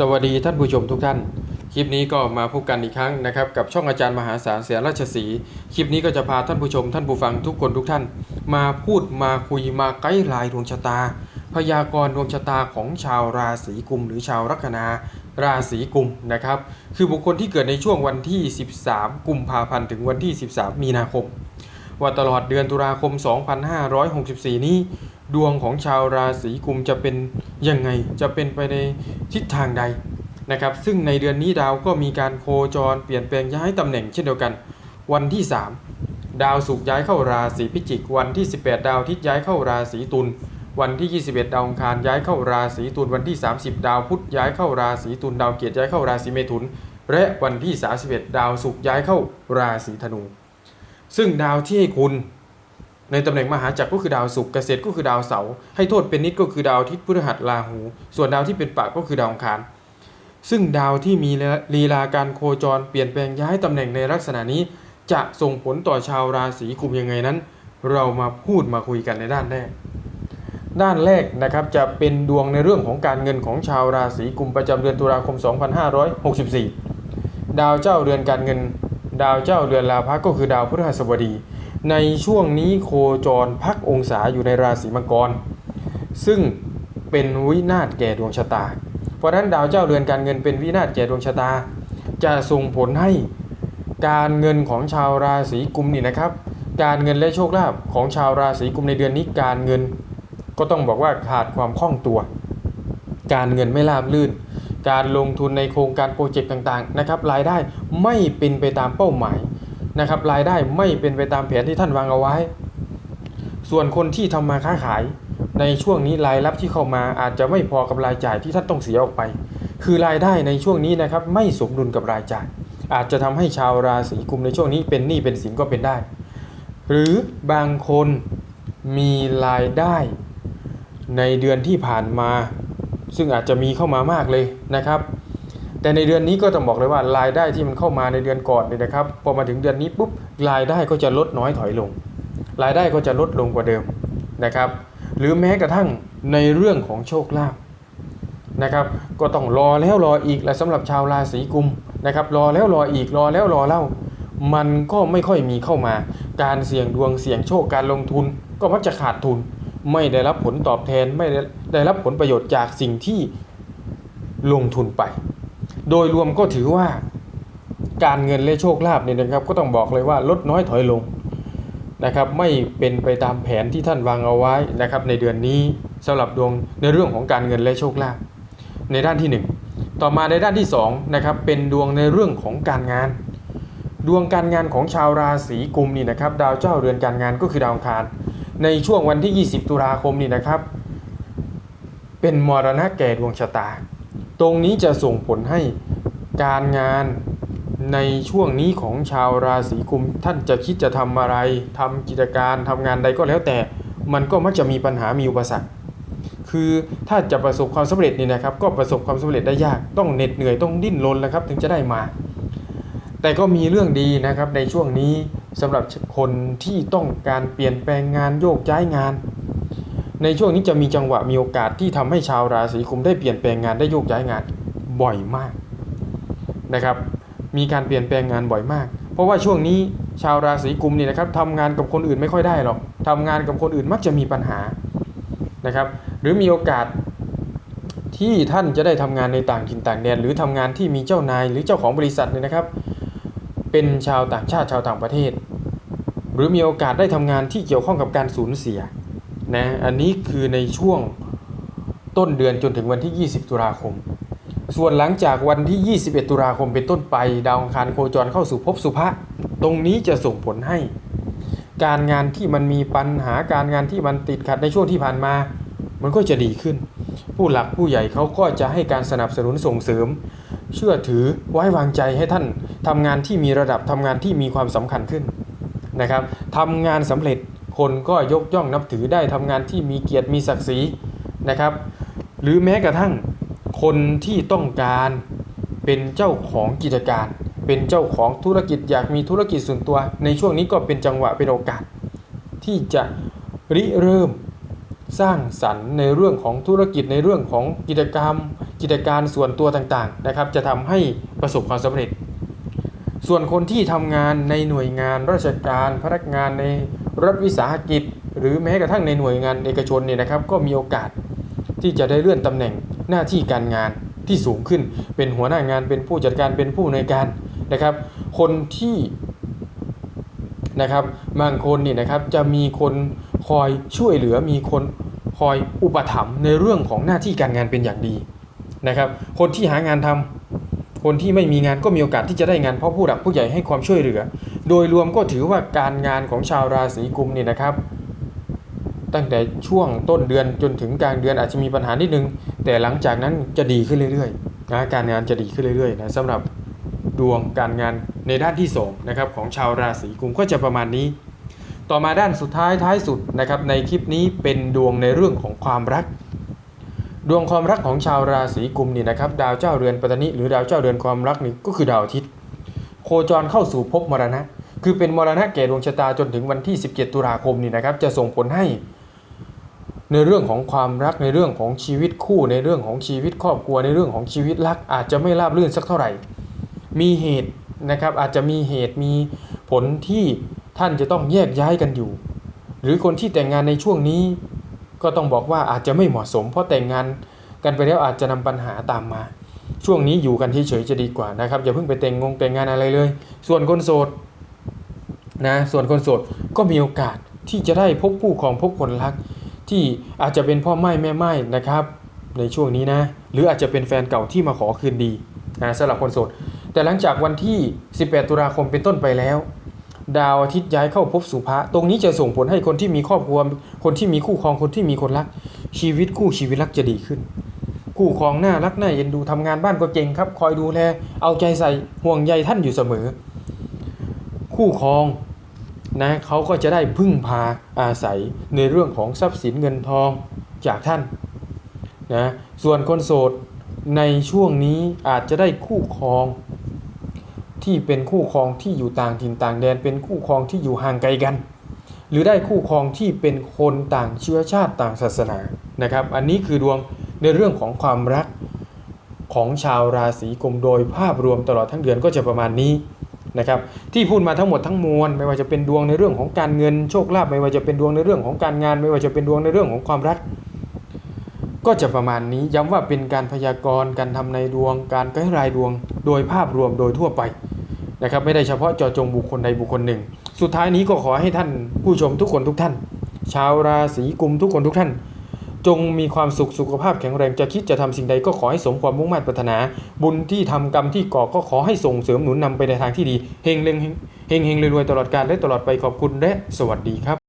สวัสดีท่านผู้ชมทุกท่าน คลิปนี้ก็มาพบกันอีกครั้งนะครับกับช่องอาจารย์มหาศาลเสียราชสีคลิปนี้ก็จะพาท่านผู้ชมท่านผู้ฟังทุกคนทุกท่าน มาพูดมาคุยมาไกด์ไลน์ดวงชะตา พยากรณ์ดวงชะตาของชาวราศีกุม หรือชาวลัคนาราศีกุมนะครับคือบุคคลที่เกิดในช่วงวันที่ 13 กุมภาพันธ์ถึงวันที่ 13 มีนาคม ว่าตลอดเดือนตุลาคม 2564 นี้ ดวงของชาวราศีกุมจะเป็นยังไง จะเป็นไปในทิศทางใดนะครับ ซึ่งในเดือนนี้ดาวก็มีการโคจรเปลี่ยนแปลงย้ายตำแหน่งเช่นเดียวกัน วันที่ 3 ดาวศุกย้ายเข้าราศีพิจิก วันที่ 18 ดาวอาทิตย์ย้ายเข้าราศีตุล วันที่ 21 ดาวองคารย้ายเข้าราศีตุล วันที่ 30 ดาวพุธย้ายเข้าราศีตุล ดาวเกียรติย้ายเข้าราศีเมถุน และวันที่ 31 ดาวศุกย้ายเข้าราศีธนู ซึ่งดาวที่ให้คุณ ในตำแหน่งมหาจักรก็คือดาวศุกร์เกษตรก็คือดาวเสาร์ให้โทษเป็นนิดก็คือดาวทิตย์พฤหัสราหู ส่วนดาวที่เป็นปะก็คือดาวอังคาร ซึ่งดาวที่มีลีลาการโคจรเปลี่ยนแปลงย้ายตำแหน่งในลักษณะนี้ จะส่งผลต่อชาวราศีกุมยังไงนั้น เรามาพูดมาคุยกันในด้านแรก ด้านแรกนะครับจะเป็นดวงในเรื่องของการเงินของชาวราศีกุมประจำเดือนตุลาคม 2564 ดาวเจ้าเรือนการเงิน ดาวเจ้าเรือนลาภก็คือดาวพฤหัสบดี ในช่วงนี้โคจรพักองศาอยู่ในราศีมังกร ซึ่งเป็นวินาศแก่ดวงชะตา เพราะนั้นดาวเจ้าเรือนการเงินเป็นวินาศแก่ดวงชะตา จะส่งผลให้การเงินของชาวราศีกุมนี่นะครับ การเงินและโชคลาภของชาวราศีกุมในเดือนนี้การเงิน ก็ต้องบอกว่าขาดความคล่องตัว การเงินไม่ราบรื่น การลงทุนในโครงการโปรเจกต์ต่างๆนะครับรายได้ไม่เป็นไปตามเป้าหมาย นะครับรายได้ไม่เป็นไปตามแผนที่ท่านวางเอาไว้ ส่วนคนที่ทำมาค้าขาย ในช่วงนี้รายรับที่เข้ามาอาจจะไม่พอกับรายจ่ายที่ท่านต้องเสียออกไป คือรายได้ในช่วงนี้นะครับไม่สมดุลกับรายจ่าย อาจจะทำให้ชาวราศีกุมในช่วงนี้เป็นหนี้เป็นสินก็เป็นได้ หรือบางคนมีรายได้ในเดือนที่ผ่านมา ซึ่งอาจจะมีเข้ามามากเลยนะครับ แต่ในเดือนนี้ก็ต้องบอกเลยว่ารายได้ที่มันเข้ามาในเดือนก่อนเนี่ยนะครับพอมาถึงเดือนนี้ปุ๊บรายได้ก็จะลดน้อยถอยลง รายได้ก็จะลดลงกว่าเดิมนะครับ หรือแม้กระทั่งในเรื่องของโชคลาภนะครับก็ต้องรอแล้วรออีกและสำหรับชาวราศีกุมนะครับรอแล้วรออีกรอแล้วรอเล่า มันก็ไม่ค่อยมีเข้ามา การเสี่ยงดวงเสี่ยงโชคการลงทุน ก็มักจะขาดทุน ไม่ได้รับผลตอบแทนไม่ได้รับผลประโยชน์จากสิ่งที่ลงทุนไป โดยรวมก็ถือว่าการเงินและโชคลาภเนี่ยนะครับ ก็ต้องบอกเลยว่าลดน้อยถอยลงนะครับไม่เป็นไปตามแผนที่ท่านวางเอาไว้นะครับ ในเดือนนี้สำหรับดวงในเรื่องของการเงินและโชคลาภในด้านที่ 1 ต่อมาในด้านที่2นะครับเป็นดวงในเรื่องของการงาน ดวงการงานของชาวราศีกุมนี่นะครับ ดาวเจ้าเรือนการงานก็คือดาวอังคาร ในช่วงวันที่ 20 ตุลาคมนี่นะครับ เป็นมรณะแก่ดวงชะตา ตรงนี้จะส่งผลให้การงานในช่วงนี้ของชาวราศีกุมท่านจะคิดจะทำอะไรทำกิจการทำงานใดก็แล้วแต่ มันก็มักจะมีปัญหามีอุปสรรค คือถ้าจะประสบความสำเร็จนี่นะครับ ก็ประสบความสำเร็จได้ยากต้องเหน็ดเหนื่อยต้องดิ้นรนแล้วครับ ถึงจะได้มา แต่ก็มีเรื่องดีนะครับในช่วงนี้สำหรับคนที่ต้องการเปลี่ยนแปลงงานโยกย้ายงาน ในช่วงนี้จะมีจังหวะมีโอกาสที่ทำให้ชาวราศีกุมได้เปลี่ยนแปลงงานได้โยกย้ายงานบ่อยมากนะครับ มีการเปลี่ยนแปลงงานบ่อยมาก เพราะว่าช่วงนี้ชาวราศีกุมนี่นะครับทำงานกับคนอื่นไม่ค่อยได้หรอกทำงานกับคนอื่นมักจะมีปัญหานะครับ หรือมีโอกาสที่ท่านจะได้ทำงานในต่างถิ่นต่างแดน หรือทำงานที่มีเจ้านายหรือเจ้าของบริษัทเนี่ยนะครับ เป็นชาวต่างชาติชาวต่างประเทศ หรือมีโอกาสได้ทำงานที่เกี่ยวข้องกับการสูญเสีย นะอันนี้คือในช่วงต้นเดือนจนถึงวันที่ 20 ตุลาคม ส่วนหลังจากวันที่ 21 ตุลาคมเป็นต้นไปดาวอังคารโคจรเข้าสู่ภพสุภะตรงนี้จะส่งผลให้ การงานที่มันมีปัญหาการงานที่มันติดขัดในช่วงที่ผ่านมา มันก็จะดีขึ้น ผู้หลักผู้ใหญ่เขาก็จะให้การสนับสนุนส่งเสริม เชื่อถือไว้วางใจให้ท่านทำงานที่มีระดับทำงานที่มีความสำคัญขึ้นนะครับทำงานสำเร็จ คนก็ยกย่องนับถือได้ทำงานที่มีเกียรติมีศักดิ์ศรีนะครับ หรือแม้กระทั่งคนที่ต้องการเป็นเจ้าของกิจการ เป็นเจ้าของธุรกิจอยากมีธุรกิจส่วนตัว ในช่วงนี้ก็เป็นจังหวะเป็นโอกาส ที่จะริเริ่มสร้างสรรค์ในเรื่องของธุรกิจในเรื่องของกิจกรรม กิจการส่วนตัวต่างๆนะครับ จะทำให้ประสบความสำเร็จ ส่วนคนที่ทำงานในหน่วยงานราชการพนักงานใน รัฐวิสาหกิจ หรือแม้กระทั่งในหน่วยงานเอกชนเนี่ยนะครับก็มีโอกาสที่จะได้เลื่อนตำแหน่งหน้าที่การงานที่สูงขึ้น เป็นหัวหน้างานเป็นผู้จัดการเป็นผู้อำนการนะครับ คนที่นะครับบางคนนี่นะครับจะมีคนคอยช่วยเหลือมีคนคอยอุปถัมภ์ในเรื่องของหน้าที่การงานเป็นอย่างดีนะครับ คนที่หางานทำคนที่ไม่มีงานก็มีโอกาสที่จะได้งานเพราะผู้หลักผู้ใหญ่ให้ความช่วยเหลือ โดยรวมก็ถือว่าการงานของชาวราศีกุมเนี่ยนะครับ ตั้งแต่ช่วงต้นเดือนจนถึงกลางเดือนอาจจะมีปัญหานิดนึง แต่หลังจากนั้นจะดีขึ้นเรื่อยๆนะการงานจะดีขึ้นเรื่อยๆนะสำหรับดวงการงานในด้านที่สองนะครับของชาวราศีกุมก็จะประมาณนี้ ต่อมาด้านสุดท้ายท้ายสุดนะครับในคลิปนี้เป็นดวงในเรื่องของความรัก ดวงความรักของชาวราศีกุมนี่นะครับดาวเจ้าเรือนปัตตนิหรือดาวเจ้าเรือนความรักนี่ก็คือดาวอาทิตย์ โคจรเข้าสู่ภพมรณะ คือเป็นมรณะแก่ดวงชะตาจนถึงวันที่ 17 ตุลาคมนี่นะครับ จะส่งผลให้ ในเรื่องของความรักในเรื่องของชีวิตคู่ ในเรื่องของชีวิตครอบครัวในเรื่องของชีวิตรัก อาจจะไม่ราบรื่นสักเท่าไหร่ มีเหตุนะครับอาจจะมีเหตุมีผลที่ท่านจะต้องแยกย้ายกันอยู่ หรือคนที่แต่งงานในช่วงนี้ ก็ต้องบอกว่าอาจจะไม่เหมาะสม เพราะแต่งงานกันไปแล้วอาจจะนำปัญหาตามมา ช่วงนี้อยู่กันเฉยๆจะดีกว่านะครับอย่าเพิ่งไปแต่งงงแต่งงานอะไรเลย ส่วนคนโสดนะส่วนคนโสดก็มีโอกาสที่จะได้พบคู่ของพบคนรัก ที่อาจจะเป็นพ่อไม้แม่ไม้นะครับ ในช่วงนี้นะ หรืออาจจะเป็นแฟนเก่าที่มาขอคืนดีนะสำหรับคนโสดแต่หลังจากวันที่ 18 ตุลาคมเป็นต้นไปแล้ว ดาวอาทิตย์ย้ายเข้าภพสุภะตรงนี้จะส่งผลให้คนที่มีครอบครัวคนที่มีคู่ครองคนที่มีคนรัก ชีวิตคู่ชีวิตรักจะดีขึ้น คู่ครองน่ารักน่าเอ็นดูทำงานบ้านก็เก่งครับ คอยดูแล เอาใจใส่ห่วงใยท่านอยู่เสมอ คู่ครองนะเขาก็จะได้พึ่งพาอาศัยในเรื่องของทรัพย์สินเงินทองจากท่านนะส่วนคนโสดในช่วงนี้อาจจะได้คู่ครอง ที่เป็นคู่ครองที่อยู่ต่างถิ่นต่างแดน เป็นคู่ครองที่อยู่ห่างไกลกัน หรือได้คู่ครองที่เป็นคนต่างเชื้อชาติต่างศาสนานะครับ อันนี้คือดวง ในเรื่องของความรักของชาวราศีกุมโดยภาพรวมตลอดทั้งเดือนก็จะประมาณนี้นะครับที่พูดมาทั้งหมดทั้งมวลไม่ว่าจะเป็นดวงในเรื่องของการเงินโชคลาภไม่ว่าจะเป็นดวงในเรื่องของการงาน ไม่ว่าจะเป็นดวงในเรื่องของความรัก ก็จะประมาณนี้ย้ำว่าเป็นการพยากรณ์การทำในดวง การใกล้รายดวง โดยภาพรวมโดยทั่วไปนะครับไม่ได้เฉพาะเจาะจงบุคคลใดบุคคลหนึ่ง สุดท้ายนี้ก็ขอให้ท่านผู้ชมทุกคนทุกท่าน ชาวราศีกุมทุกคนทุกท่าน จงมีความสุขสุขภาพแข็งแรงจะคิดจะทำสิ่งใดก็ขอให้สมความมุ่งมั่นปรารถนา บุญที่ทำกรรมที่ก่อก็ขอให้ส่งเสริมหนุนนำไปในทางที่ดีเฮงเฮงเฮงเฮงรวยตลอดกาลและตลอดไปขอบคุณและสวัสดีครับ